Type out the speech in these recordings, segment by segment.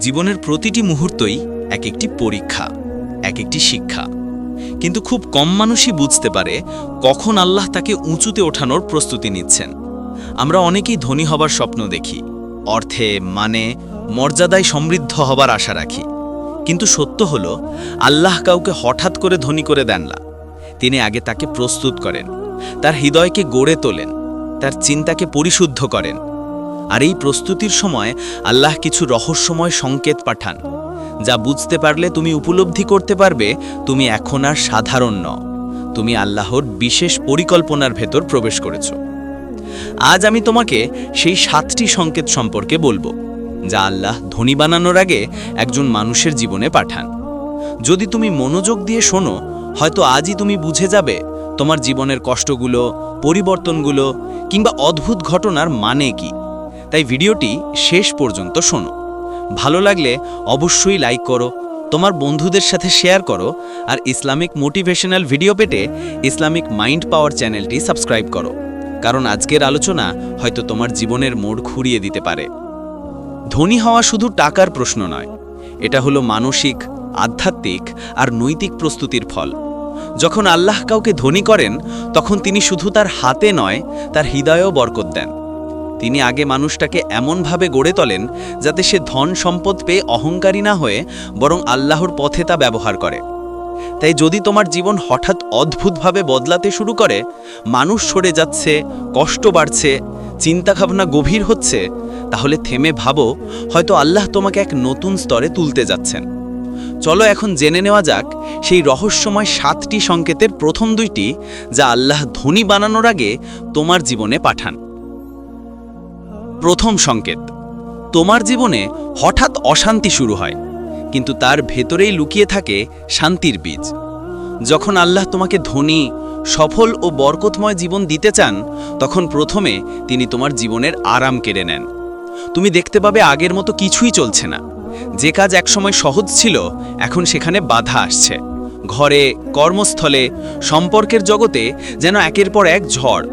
জীবনের প্রতিটি মুহূর্তই এক একটি পরীক্ষা এক একটি শিক্ষা। কিন্তু খুব কম মানুষই বুঝতে পারে কখন আল্লাহ তাকে উঁচুতে ওঠানোর প্রস্তুতি নিচ্ছেন। আমরা অনেকেই ধনী হবার স্বপ্ন দেখি, অর্থে মানে মর্যাদায় সমৃদ্ধ হবার আশা রাখি। কিন্তু সত্য হল, আল্লাহ কাউকে হঠাৎ করে ধনী করে দেন না। তিনি আগে তাকে প্রস্তুত করেন, তার হৃদয়কে গড়ে তোলেন, তার চিন্তাকে পরিশুদ্ধ করেন। আর এই প্রস্তুতির সময় আল্লাহ কিছু রহস্যময় সংকেত পাঠান, যা বুঝতে পারলে তুমি উপলব্ধি করতে পারবে, তুমি এখন আর সাধারণ ন তুমি আল্লাহর বিশেষ পরিকল্পনার ভেতর প্রবেশ করেছ। আজ আমি তোমাকে সেই সাতটি সংকেত সম্পর্কে বলব, যা আল্লাহ ধনী বানানোর আগে একজন মানুষের জীবনে পাঠান। যদি তুমি মনোযোগ দিয়ে শোনো, হয়তো আজই তুমি বুঝে যাবে তোমার জীবনের কষ্টগুলো, পরিবর্তনগুলো, কিংবা অদ্ভুত ঘটনার মানে কি। তাই ভিডিওটি শেষ পর্যন্ত শোনো। ভালো লাগলে অবশ্যই লাইক করো, তোমার বন্ধুদের সাথে শেয়ার করো, আর ইসলামিক মোটিভেশনাল ভিডিও পেতে ইসলামিক মাইন্ড পাওয়ার চ্যানেলটি সাবস্ক্রাইব করো। কারণ আজকের আলোচনা হয়তো তোমার জীবনের মোড় ঘুরিয়ে দিতে পারে। ধনী হওয়া শুধু টাকার প্রশ্ন নয়, এটা হলো মানসিক, আধ্যাত্মিক আর নৈতিক প্রস্তুতির ফল। যখন আল্লাহ কাউকে ধনী করেন, তখন তিনি শুধু তার হাতে নয়, তার হৃদয়েও বরকত দেন। তিনি আগে মানুষটাকে এমনভাবে গড়ে তোলেন যাতে সে ধন সম্পদ পেয়ে অহংকারী না হয়ে বরং আল্লাহর পথে তা ব্যবহার করে। তাই যদি তোমার জীবন হঠাৎ অদ্ভুতভাবে বদলাতে শুরু করে, মানুষ সরে যাচ্ছে, কষ্ট বাড়ছে, চিন্তাভাবনা গভীর হচ্ছে, তাহলে থেমে ভাবো, হয়তো আল্লাহ তোমাকে এক নতুন স্তরে তুলতে যাচ্ছেন। চলো এখন জেনে নেওয়া যাক সেই রহস্যময় সাতটি সংকেতের প্রথম দুইটি যা আল্লাহ ধনী বানানোর আগে তোমার জীবনে পাঠান। প্রথম সংকেত। তোমার জীবনে হঠাৎ অশান্তি শুরু হয়, কিন্তু তার ভেতরেই লুকিয়ে থাকে শান্তির বীজ। যখন আল্লাহ তোমাকে ধনী, সফল ও বরকতময় জীবন দিতে চান, তখন প্রথমে তিনি তোমার জীবনের আরাম কেড়ে নেন। তুমি দেখতে পাবে আগের মতো কিছুই চলছে না। যে কাজ একসময় সহজ ছিল, এখন সেখানে বাধা আসছে। ঘরে, কর্মস্থলে, সম্পর্কের জগতে যেন একের পর এক ঝড়।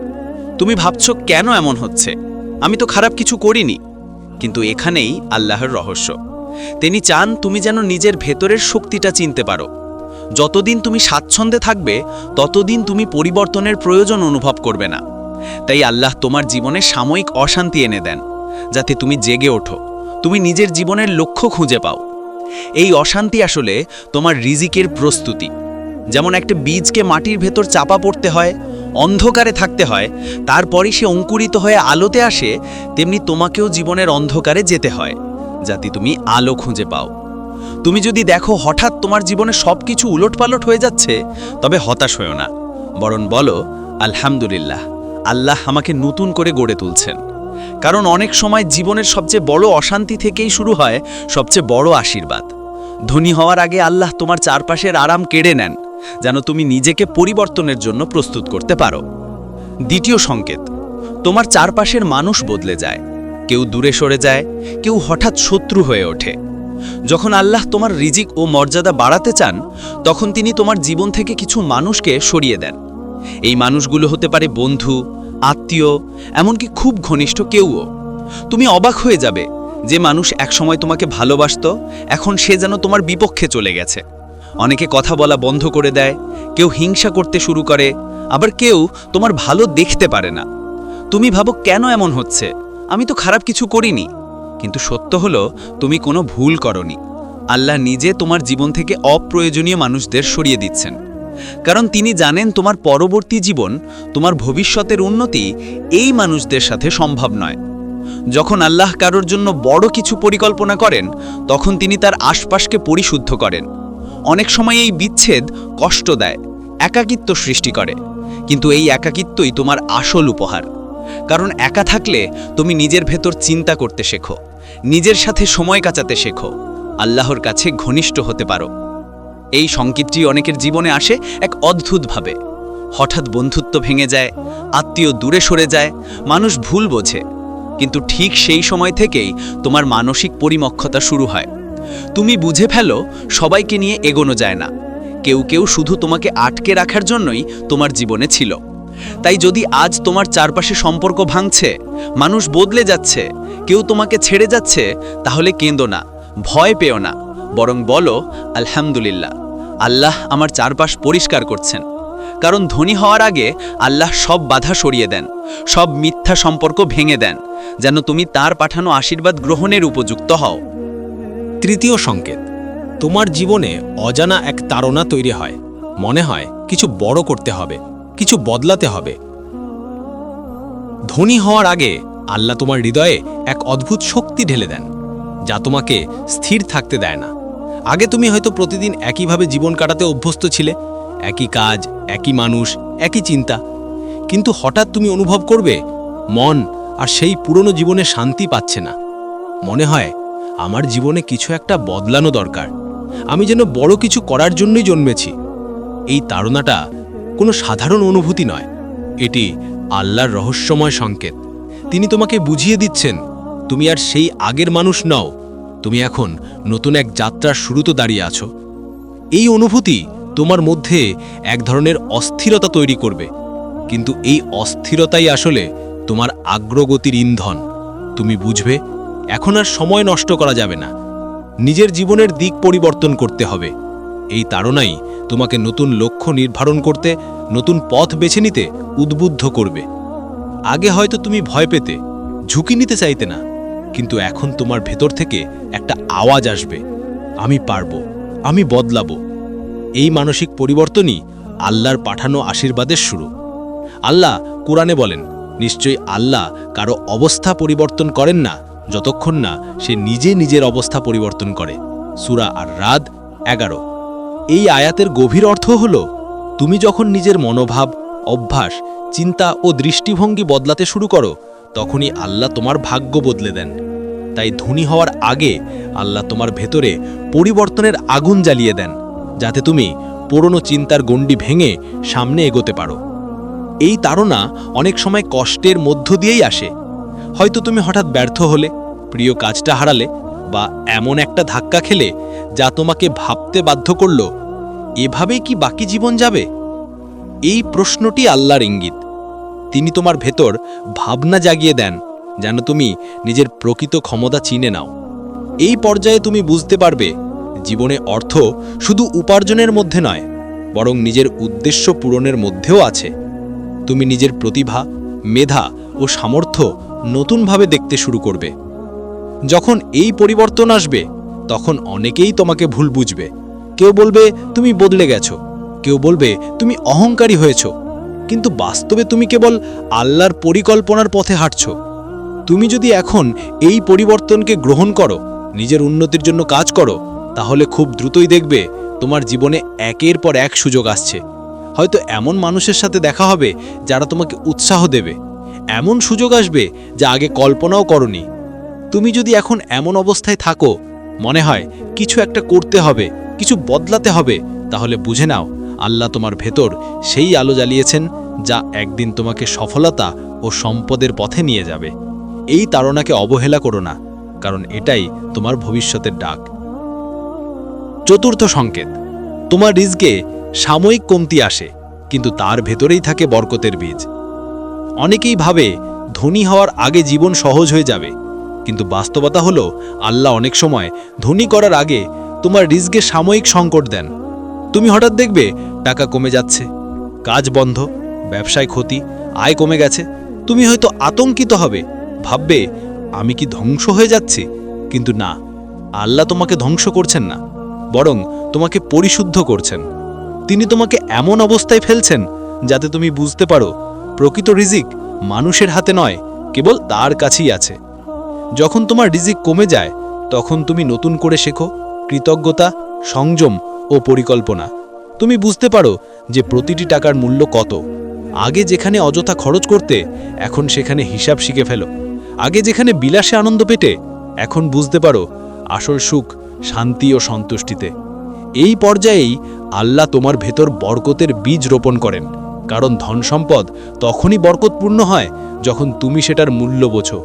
তুমি ভাবছ কেন এমন হচ্ছে? আমি তো খারাপ কিছু করিনি। কিন্তু এখানেই আল্লাহর রহস্য। তিনি চান তুমি যেন নিজের ভেতরের শক্তিটা চিনতে পারো। যতদিন তুমি স্বাচ্ছন্দ্যে থাকবে, ততদিন তুমি পরিবর্তনের প্রয়োজন অনুভব করবে না। তাই আল্লাহ তোমার জীবনে সাময়িক অশান্তি এনে দেন, যাতে তুমি জেগে ওঠো। তুমি নিজের জীবনের লক্ষ্য খুঁজে পাও। এই অশান্তি আসলে তোমার রিজিকের প্রস্তুতি। যেমন একটা বীজকে মাটির ভেতর চাপা পড়তে হয় অন্ধকারে থাকতে হয়, তারপরই সে অঙ্কুরিত হয়ে আলোতে আসে, তেমনি তোমাকেও জীবনের অন্ধকারে যেতে হয়, যাতে তুমি আলো খুঁজে পাও। তুমি যদি দেখো হঠাৎ তোমার জীবনে সব কিছু উলটপালট হয়ে যাচ্ছে, তবে হতাশ হয়েও না। বরং বলো, আলহামদুলিল্লাহ, আল্লাহ আমাকে নতুন করে গড়ে তুলছেন। কারণ অনেক সময় জীবনের সবচেয়ে বড় অশান্তি থেকেই শুরু হয় সবচেয়ে বড় আশীর্বাদ। ধনী হওয়ার আগে আল্লাহ তোমার চারপাশের আরাম কেড়ে নেন। যেন তুমি নিজেকে পরিবর্তনের জন্য প্রস্তুত করতে পারো। দ্বিতীয় সংকেত, তোমার চারপাশের মানুষ বদলে যায়। কেউ দূরে সরে যায়, কেউ হঠাৎ শত্রু হয়ে ওঠে। যখন আল্লাহ তোমার রিজিক ও মর্যাদা বাড়াতে চান, তখন তিনি তোমার জীবন থেকে কিছু মানুষকে সরিয়ে দেন। এই মানুষগুলো হতে পারে বন্ধু, আত্মীয়, এমনকি খুব ঘনিষ্ঠ কেউও। তুমি অবাক হয়ে যাবে যে মানুষ একসময় তোমাকে ভালোবাসত, এখন সে যেন তোমার বিপক্ষে চলে গেছে। অনেকে কথা বলা বন্ধ করে দেয়, কেউ হিংসা করতে শুরু করে, আবার কেউ তোমার ভালো দেখতে পারে না। তুমি ভাবো কেন এমন হচ্ছে? আমি তো খারাপ কিছু করিনি। কিন্তু সত্য হলো, তুমি কোনো ভুল করনি। আল্লাহ নিজে তোমার জীবন থেকে অপ্রয়োজনীয় মানুষদের সরিয়ে দিচ্ছেন। কারণ তিনি জানেন তোমার পরবর্তী জীবন, তোমার ভবিষ্যতের উন্নতি এই মানুষদের সাথে সম্ভব নয়। যখন আল্লাহ কারোর জন্য বড় কিছু পরিকল্পনা করেন, তখন তিনি তার আশপাশকে পরিশুদ্ধ করেন। অনেক সময় এই বিচ্ছেদ কষ্ট দেয়, একাকিত্ব সৃষ্টি করে। কিন্তু এই একাকিত্বই তোমার আসল উপহার। কারণ একা থাকলে তুমি নিজের ভেতর চিন্তা করতে শেখো, নিজের সাথে সময় কাটাতে শেখো, আল্লাহর কাছে ঘনিষ্ঠ হতে পারো। এই সংকেতটি অনেকের জীবনে আসে এক অদ্ভুতভাবে হঠাৎ বন্ধুত্ব ভেঙে যায়, আত্মীয় দূরে সরে যায়, মানুষ ভুল বোঝে। কিন্তু ঠিক সেই সময় থেকেই তোমার মানসিক পরিমক্ষতা শুরু হয়। তুমি বুঝে ফেলো, সবাইকে নিয়ে এগোনো যায় না। কেউ কেউ শুধু তোমাকে আটকে রাখার জন্যই তোমার জীবনে ছিল। তাই যদি আজ তোমার চারপাশে সম্পর্ক ভাঙছে, মানুষ বদলে যাচ্ছে, কেউ তোমাকে ছেড়ে যাচ্ছে, তাহলে কেঁদো না, ভয় পেও না। বরং বলো, আলহামদুলিল্লাহ, আল্লাহ আমার চারপাশ পরিষ্কার করছেন। কারণ ধনী হওয়ার আগে আল্লাহ সব বাধা সরিয়ে দেন, সব মিথ্যা সম্পর্ক ভেঙে দেন, যেন তুমি তার পাঠানো আশীর্বাদ গ্রহণের উপযুক্ত হও। তৃতীয় সংকেত। তোমার জীবনে অজানা এক তাড়না তৈরি হয়। মনে হয় কিছু বড় করতে হবে, কিছু বদলাতে হবে। ধনী হওয়ার আগে আল্লাহ তোমার হৃদয়ে এক অদ্ভুত শক্তি ঢেলে দেন, যা তোমাকে স্থির থাকতে দেয় না। আগে তুমি হয়তো প্রতিদিন একইভাবে জীবন কাটাতে অভ্যস্ত ছিলে, একই কাজ, একই মানুষ, একই চিন্তা। কিন্তু হঠাৎ তুমি অনুভব করবে, মন আর সেই পুরনো জীবনে শান্তি পাচ্ছে না। মনে হয় আমার জীবনে কিছু একটা বদলানো দরকার। আমি যেন বড় কিছু করার জন্যই জন্মেছি। এই তাড়নাটা কোনো সাধারণ অনুভূতি নয়। এটি আল্লাহর রহস্যময় সংকেত। তিনি তোমাকে বুঝিয়ে দিচ্ছেন, তুমি আর সেই আগের মানুষ নও, তুমি এখন নতুন এক যাত্রার শুরুতে দাঁড়িয়ে আছো। এই অনুভূতি তোমার মধ্যে এক ধরনের অস্থিরতা তৈরি করবে। কিন্তু এই অস্থিরতাই আসলে তোমার আগ্রগতির ইন্ধন। তুমি বুঝবে এখন আর সময় নষ্ট করা যাবে না। নিজের জীবনের দিক পরিবর্তন করতে হবে। এই তাড়নাই তোমাকে নতুন লক্ষ্য নির্ধারণ করতে, নতুন পথ বেছে নিতে উদ্বুদ্ধ করবে। আগে হয়তো তুমি ভয় পেতে, ঝুঁকি নিতে চাইতে না, কিন্তু এখন তোমার ভেতর থেকে একটা আওয়াজ আসবে। আমি পারব, আমি বদলাবো। এই মানসিক পরিবর্তনই আল্লাহর পাঠানো আশীর্বাদের শুরু। আল্লাহ কোরআনে বলেন, নিশ্চয়ই আল্লাহ কারও অবস্থা পরিবর্তন করেন না যতক্ষণ না সে নিজে নিজের অবস্থা পরিবর্তন করে। সুরা আর রাদ এগারো। এই আয়াতের গভীর অর্থ হল, তুমি যখন নিজের মনোভাব, অভ্যাস, চিন্তা ও দৃষ্টিভঙ্গি বদলাতে শুরু করো, তখনই আল্লাহ তোমার ভাগ্য বদলে দেন। তাই ধনী হওয়ার আগে আল্লাহ তোমার ভেতরে পরিবর্তনের আগুন জ্বালিয়ে দেন, যাতে তুমি পুরনো চিন্তার গণ্ডি ভেঙে সামনে এগোতে পারো। এই তাড়না অনেক সময় কষ্টের মধ্য দিয়েই আসে। হয়তো তুমি হঠাৎ ব্যর্থ হলে, প্রিয় কাজটা হারালে, বা এমন একটা ধাক্কা খেলে যা তোমাকে ভাবতে বাধ্য করল, এভাবেই কি বাকি জীবন যাবে? এই প্রশ্নটি আল্লাহর ইঙ্গিত। তিনি তোমার ভেতর ভাবনা জাগিয়ে দেন, যেন তুমি নিজের প্রকৃত ক্ষমতা চিনে নাও। এই পর্যায়ে তুমি বুঝতে পারবে, জীবনে অর্থ শুধু উপার্জনের মধ্যে নয়, বরং নিজের উদ্দেশ্য পূরণের মধ্যেও আছে। তুমি নিজের প্রতিভা, মেধা ও সামর্থ্য নতুনভাবে দেখতে শুরু করবে। যখন এই পরিবর্তন আসবে, তখন অনেকেই তোমাকে ভুল বুঝবে। কেউ বলবে, তুমি বদলে গেছো। কেউ বলবে, তুমি অহংকারী হয়েছ। কিন্তু বাস্তবে তুমি কেবল আল্লাহর পরিকল্পনার পথে হাঁটছ। তুমি যদি এখন এই পরিবর্তনকে গ্রহণ করো, নিজের উন্নতির জন্য কাজ করো, তাহলে খুব দ্রুতই দেখবে তোমার জীবনে একের পর এক সুযোগ আসছে। হয়তো এমন মানুষের সাথে দেখা হবে যারা তোমাকে উৎসাহ দেবে। এমন সুযোগ আসবে যা আগে কল্পনাও করনি। তুমি যদি এখন এমন অবস্থায় থাকো, মনে হয় কিছু একটা করতে হবে, কিছু বদলাতে হবে, তাহলে বুঝে নাও, আল্লাহ তোমার ভেতর সেই আলো জ্বালিয়েছেন যা একদিন তোমাকে সফলতা ও সম্পদের পথে নিয়ে যাবে। এই তাড়নাকে অবহেলা করো না, কারণ এটাই তোমার ভবিষ্যতের ডাক। চতুর্থ সংকেত, তোমার রিজকে সাময়িক কমতি আসে, কিন্তু তার ভেতরেই থাকে বরকতের বীজ। অনেকেই ভাবে ধনী হওয়ার আগে জীবন সহজ হয়ে যাবে। কিন্তু বাস্তবতা হলো, আল্লাহ অনেক সময় ধনী করার আগে তোমার রিজকে সাময়িক সংকট দেন। তুমি হঠাৎ দেখবে টাকা কমে যাচ্ছে, কাজ বন্ধ, ব্যবসায় ক্ষতি, আয় কমে গেছে। তুমি হয়তো আতঙ্কিত হবে, ভাববে, আমি কি ধ্বংস হয়ে যাচ্ছি? কিন্তু না, আল্লাহ তোমাকে ধ্বংস করছেন না, বরং তোমাকে পরিশুদ্ধ করছেন। তিনি তোমাকে এমন অবস্থায় ফেলছেন যাতে তুমি বুঝতে পারো প্রকৃত রিজিক মানুষের হাতে নয়, কেবল তার কাছেই আছে। যখন তোমার রিজিক কমে যায়, তখন তুমি নতুন করে শেখো, কৃতজ্ঞতা, সংযম ও পরিকল্পনা। তুমি বুঝতে পারো যে প্রতিটি টাকার মূল্য কত। আগে যেখানে অযথা খরচ করতে, এখন সেখানে হিসাব শিখে ফেলো। আগে যেখানে বিলাসে আনন্দ পেটে এখন বুঝতে পারো আসল সুখ শান্তি ও সন্তুষ্টিতে। এই পর্যায়েই আল্লাহ তোমার ভেতর বরকতের বীজ রোপণ করেন। কারণ ধন সম্পদ তখনই বরকতপূর্ণ হয় যখন তুমি সেটার মূল্য বোঝো।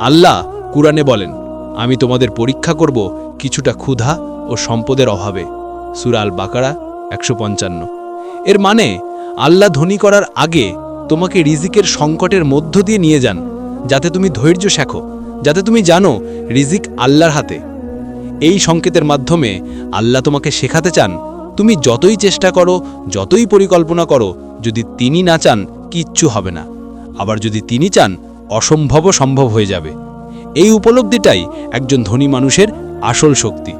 আল্লাহ কুরআনে বলেন, আমি তোমাদের পরীক্ষা করব কিছুটা ক্ষুধা ও সম্পদের অভাবে। সুরাল বাকারা একশো পঞ্চান্ন। এর মানে আল্লাহ ধনী করার আগে তোমাকে রিজিকের সংকটের মধ্য দিয়ে নিয়ে যান, যাতে তুমি ধৈর্য শেখো, যাতে তুমি জানো রিজিক আল্লাহর হাতে। এই সংকেতের মাধ্যমে আল্লাহ তোমাকে শেখাতে চান তুমি যতই চেষ্টা করো, যতই পরিকল্পনা করো, যদি তিনি না চান, কিচ্ছু হবে না। আবার যদি তিনি চান, অসম্ভবও সম্ভব হয়ে যাবে। এই উপলব্ধিটাই একজন ধনী মানুষের আসল শক্তি।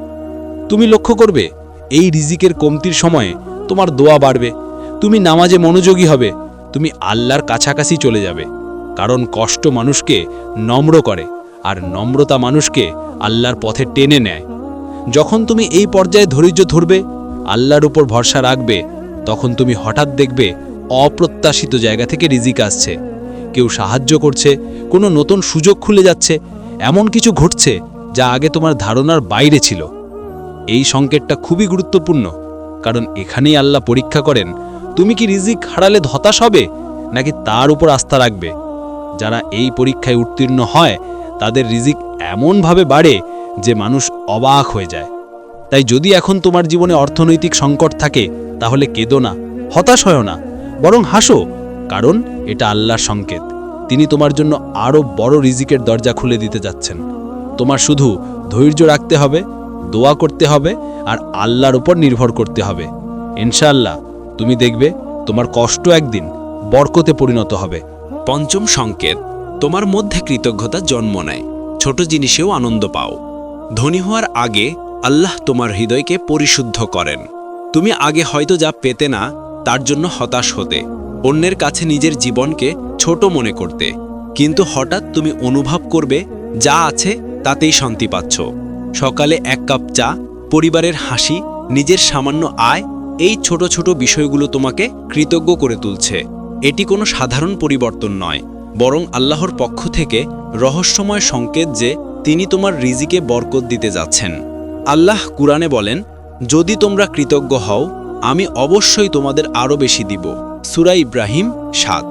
তুমি লক্ষ্য করবে, এই রিজিকের কমতির সময়ে তোমার দোয়া বাড়বে, তুমি নামাজে মনোযোগী হবে, তুমি আল্লাহর কাছাকাছি চলে যাবে। কারণ কষ্ট মানুষকে নম্র করে, আর নম্রতা মানুষকে আল্লাহর পথে টেনে নেয়। যখন তুমি এই পর্যায়ে ধৈর্য ধরবে আল্লাহর উপর ভরসা রাখবে, তখন তুমি হঠাৎ দেখবে অপ্রত্যাশিত জায়গা থেকে রিজিক আসছে। কেউ সাহায্য করছে, কোনো নতুন সুযোগ খুলে যাচ্ছে, এমন কিছু ঘটছে যা আগে তোমার ধারণার বাইরে ছিল। এই সংকেতটা খুবই গুরুত্বপূর্ণ, কারণ এখানেই আল্লাহ পরীক্ষা করেন, তুমি কি রিজিক হারালে হতাশ হবে, নাকি তার উপর আস্থা রাখবে? যারা এই পরীক্ষায় উত্তীর্ণ হয়, তাদের রিজিক এমনভাবে বাড়ে যে মানুষ অবাক হয়ে যায়। তাই যদি এখন তোমার জীবনে অর্থনৈতিক সংকট থাকে, তাহলে কেঁদো না, হতাশ হয় না, বরং হাসো, কারণ এটা আল্লাহর সংকেত। তিনি তোমার জন্য আরও বড় রিজিকের দরজা খুলে দিতে যাচ্ছেন। তোমার শুধু ধৈর্য রাখতে হবে, দোয়া করতে হবে, আর আল্লাহর উপর নির্ভর করতে হবে। ইনশাআল্লাহ, তুমি দেখবে তোমার কষ্ট একদিন বরকতে পরিণত হবে। পঞ্চম সংকেত, তোমার মধ্যে কৃতজ্ঞতা জন্ম নেয়। ছোট জিনিসেও আনন্দ পাও। ধনী হওয়ার আগে আল্লাহ তোমার হৃদয়কে পরিশুদ্ধ করেন। তুমি আগে হয়তো যা পেতে না, তার জন্য হতাশ হতে, অন্যের কাছে নিজের জীবনকে ছোট মনে করতে। কিন্তু হঠাৎ তুমি অনুভব করবে, যা আছে, তাতেই শান্তি পাচ্ছ। সকালে এক কাপ চা, পরিবারের হাসি, নিজের সামান্য আয়, এই ছোট ছোট বিষয়গুলো তোমাকে কৃতজ্ঞ করে তুলছে। এটি কোনো সাধারণ পরিবর্তন নয়, বরং আল্লাহর পক্ষ থেকে রহস্যময় সংকেত যে তিনি তোমার রিজিকে বরকত দিতে যাচ্ছেন। আল্লাহ কুরআনে বলেন, যদি তোমরা কৃতজ্ঞ হও, আমি অবশ্যই তোমাদের আরও বেশি দিব। সুরা ইব্রাহিম সাত।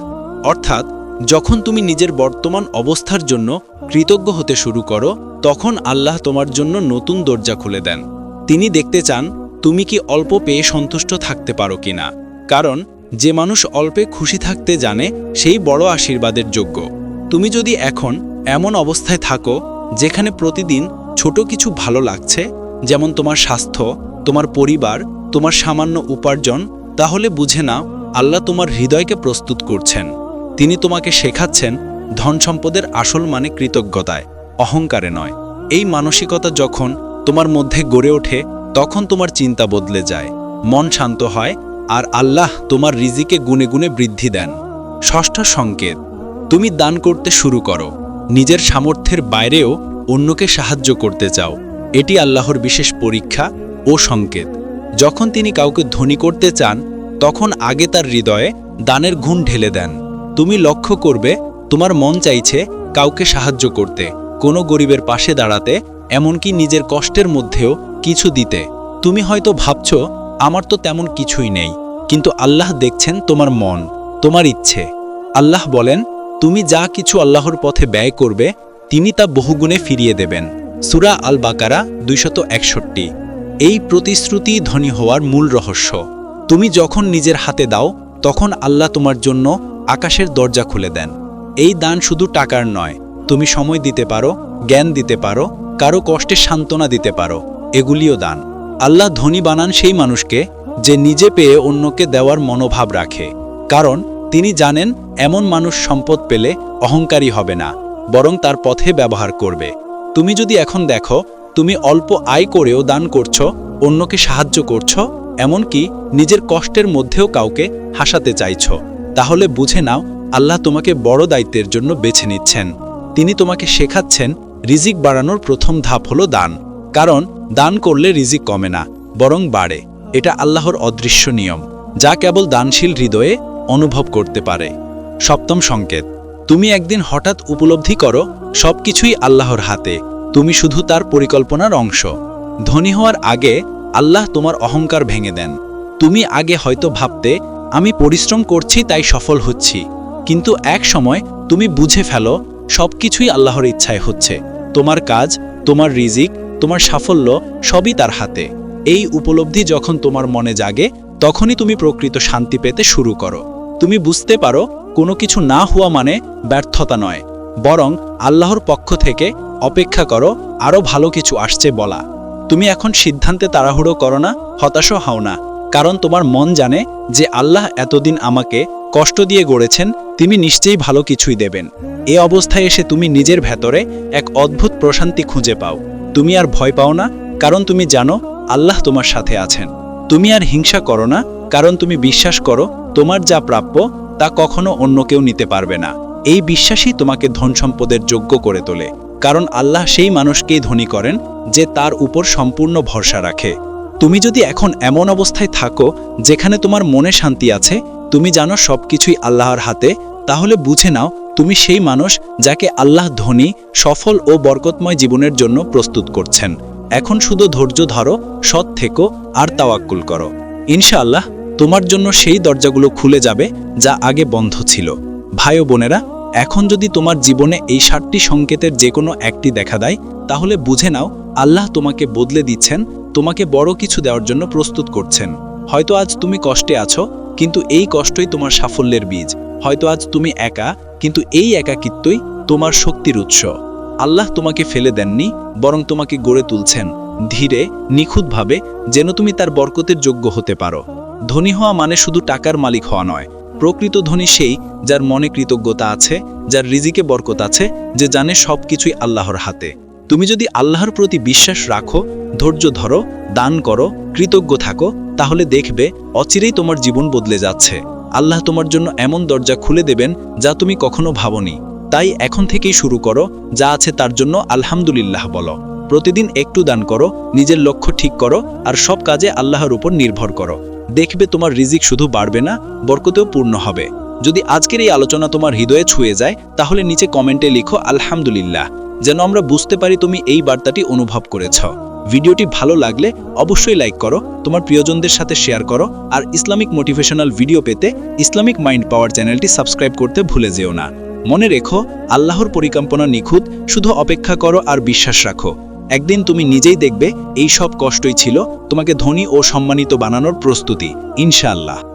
অর্থাৎ, যখন তুমি নিজের বর্তমান অবস্থার জন্য কৃতজ্ঞ হতে শুরু করো, তখন আল্লাহ তোমার জন্য নতুন দরজা খুলে দেন। তিনি দেখতে চান, তুমি কি অল্প পেয়ে সন্তুষ্ট থাকতে পারো কিনা কারণ, যে মানুষ অল্পে খুশি থাকতে জানে, সেই বড় আশীর্বাদের যোগ্য। তুমি যদি এখন এমন অবস্থায় থাকো, যেখানে প্রতিদিন ছোট কিছু ভালো লাগছে যেমন তোমার স্বাস্থ্য, তোমার পরিবার, তোমার সামান্য উপার্জন, তাহলে বুঝে নাও, আল্লাহ তোমার হৃদয়কে প্রস্তুত করছেন। তিনি তোমাকে শেখাচ্ছেন, ধন সম্পদের আসল মানে কৃতজ্ঞতায়, অহংকারে নয়। এই মানসিকতা যখন তোমার মধ্যে গড়ে ওঠে, তখন তোমার চিন্তা বদলে যায়, মন শান্ত হয়, আর আল্লাহ তোমার রিজিকে গুনে গুনে বৃদ্ধি দেন। ষষ্ঠ সংকেত, তুমি দান করতে শুরু করো, নিজের সামর্থ্যের বাইরেও অন্যকে সাহায্য করতে চাও। এটি আল্লাহর বিশেষ পরীক্ষা ও সংকেত। যখন তিনি কাউকে ধনী করতে চান, তখন আগে তার হৃদয়ে দানের গুণ ঢেলে দেন। তুমি লক্ষ্য করবে, তোমার মন চাইছে কাউকে সাহায্য করতে, কোনো গরিবের পাশে দাঁড়াতে, এমনকি নিজের কষ্টের মধ্যেও কিছু দিতে। তুমি হয়তো ভাবছ, আমার তো তেমন কিছুই নেই, কিন্তু আল্লাহ দেখছেন তোমার মন, তোমার ইচ্ছে। আল্লাহ বলেন, তুমি যা কিছু আল্লাহর পথে ব্যয় করবে, তিনি তা বহুগুণে ফিরিয়ে দেবেন। সুরা আল বাকারা দুইশত একষট্টি। এই প্রতিশ্রুতি ধনী হওয়ার মূল রহস্য। তুমি যখন নিজের হাতে দাও, তখন আল্লাহ তোমার জন্য আকাশের দরজা খুলে দেন। এই দান শুধু টাকার নয়, তুমি সময় দিতে পারো, জ্ঞান দিতে পারো, কারও কষ্টে সান্ত্বনা দিতে পারো, এগুলিও দান। আল্লাহ ধনী বানান সেই মানুষকে যে নিজে পেয়ে অন্যকে দেওয়ার মনোভাব রাখে। কারণ তিনি জানেন, এমন মানুষ সম্পদ পেলে অহংকারী হবে না, বরং তার পথে ব্যবহার করবে। তুমি যদি এখন দেখো, তুমি অল্প আয় করেও দান করছ, অন্যকে সাহায্য করছ, এমনকি নিজের কষ্টের মধ্যেও কাউকে হাসাতে চাইছ, তাহলে বুঝে নাও, আল্লাহ তোমাকে বড় দায়িত্বের জন্য বেছে নিচ্ছেন। তিনি তোমাকে শেখাচ্ছেন, রিজিক বাড়ানোর প্রথম ধাপ হলো দান। কারণ, দান করলে রিজিক কমে না, বরং বাড়ে। এটা আল্লাহর অদৃশ্য নিয়ম, যা কেবল দানশীল হৃদয়ে অনুভব করতে পারে। সপ্তম সংকেত। তুমি একদিন হঠাৎ উপলব্ধি করো, সবকিছুই আল্লাহর হাতে, তুমি শুধু তার পরিকল্পনার অংশ। ধনী হওয়ার আগে আল্লাহ তোমার অহংকার ভেঙে দেন। তুমি আগে হয়তো ভাবতে, আমি পরিশ্রম করছি, তাই সফল হচ্ছি। কিন্তু এক সময় তুমি বুঝে ফেলো, সবকিছুই আল্লাহর ইচ্ছায় হচ্ছে। তোমার কাজ, তোমার রিজিক, তোমার সাফল্য সবই তার হাতে। এই উপলব্ধি যখন তোমার মনে জাগে, তখনই তুমি প্রকৃত শান্তি পেতে শুরু করো। তুমি বুঝতে পারো কোনো কিছু না হওয়া মানে ব্যর্থতা নয়, বরং আল্লাহর পক্ষ থেকে অপেক্ষা করো আরও ভালো কিছু আসছে বলা। তুমি এখন সিদ্ধান্তে তাড়াহুড়ো করো না, হতাশও হও না, কারণ তোমার মন জানে যে আল্লাহ এতদিন আমাকে কষ্ট দিয়ে গড়েছেন, তিনি নিশ্চয়ই ভালো কিছুই দেবেন। এ অবস্থায় এসে তুমি নিজের ভেতরে এক অদ্ভুত প্রশান্তি খুঁজে পাও। তুমি আর ভয় পাও না, কারণ তুমি জানো আল্লাহ তোমার সাথে আছেন। তুমি আর হিংসা করো না, কারণ তুমি বিশ্বাস করো তোমার যা প্রাপ্য তা কখনো অন্য কেউ নিতে পারবে না। এই বিশ্বাসই তোমাকে ধন সম্পদের যোগ্য করে তোলে, কারণ আল্লাহ সেই মানুষকেই ধনী করেন যে তার উপর সম্পূর্ণ ভরসা রাখে। তুমি যদি এখন এমন অবস্থায় থাকো যেখানে তোমার মনে শান্তি আছে, তুমি জানো সব কিছুই আল্লাহর হাতে, তাহলে বুঝে নাও তুমি সেই মানুষ যাকে আল্লাহ ধনী, সফল ও বরকতময় জীবনের জন্য প্রস্তুত করছেন। এখন শুধু ধৈর্য ধরো, সৎ থেকো আর তাওয়াক্কুল করো। ইনশাআল্লাহ তোমার জন্য সেই দরজাগুলো খুলে যাবে, যা আগে বন্ধ ছিল। ভাই বোনেরা, এখন যদি তোমার জীবনে এই সাতটি সংকেতের যে কোনো একটি দেখা দেয়, তাহলে বুঝে নাও, আল্লাহ তোমাকে বদলে দিচ্ছেন, তোমাকে বড় কিছু দেওয়ার জন্য প্রস্তুত করছেন। হয়তো আজ তুমি কষ্টে আছো, কিন্তু এই কষ্টই তোমার সাফল্যের বীজ। হয়তো আজ তুমি একা, কিন্তু এই একাকিত্বই তোমার শক্তির উৎস। আল্লাহ তোমাকে ফেলে দেননি, বরং তোমাকে গড়ে তুলছেন। ধীরে, নিখুঁতভাবে, যেন তুমি তার বরকতের যোগ্য হতে পারো। ধনী হওয়া মানে শুধু টাকার মালিক হওয়া নয়। প্রকৃত ধনী সেই যার মনে কৃতজ্ঞতা আছে, যার রিজিকে বরকত আছে, যে জানে সব কিছুই আল্লাহর হাতে। তুমি যদি আল্লাহর প্রতি বিশ্বাস রাখো, ধৈর্য ধরো, দান করো, কৃতজ্ঞ থাকো, তাহলে দেখবে অচিরেই তোমার জীবন বদলে যাচ্ছে। আল্লাহ তোমার জন্য এমন দরজা খুলে দেবেন যা তুমি কখনো ভাবনি। তাই এখন থেকেই শুরু করো, যা আছে তার জন্য আলহামদুলিল্লাহ বলো। প্রতিদিন একটু দান করো, নিজের লক্ষ্য ঠিক করো আর সব কাজে আল্লাহর উপর নির্ভর করো। দেখবে তোমার রিজিক শুধু বাড়বে না, বরকতেও পূর্ণ হবে। যদি আজকের এই আলোচনা তোমার হৃদয়ে ছুঁয়ে যায়, তাহলে নিচে কমেন্টে লিখো, আলহামদুলিল্লাহ। যেন আমরা বুঝতে পারি তুমি এই বার্তাটি অনুভব করেছ। ভিডিওটি ভালো লাগলে অবশ্যই লাইক করো, তোমার প্রিয়জনদের সাথে শেয়ার করো আর ইসলামিক মোটিভেশনাল ভিডিও পেতে ইসলামিক মাইন্ড পাওয়ার চ্যানেলটি সাবস্ক্রাইব করতে ভুলে যেও না। মনে রেখো, আল্লাহর পরিকল্পনা নিখুঁত, শুধু অপেক্ষা করো আর বিশ্বাস রাখো। একদিন তুমি নিজেই দেখবে, এই সব কষ্টই ছিল তোমাকে ধনী ও সম্মানিত বানানোর প্রস্তুতি, ইনশাআল্লাহ।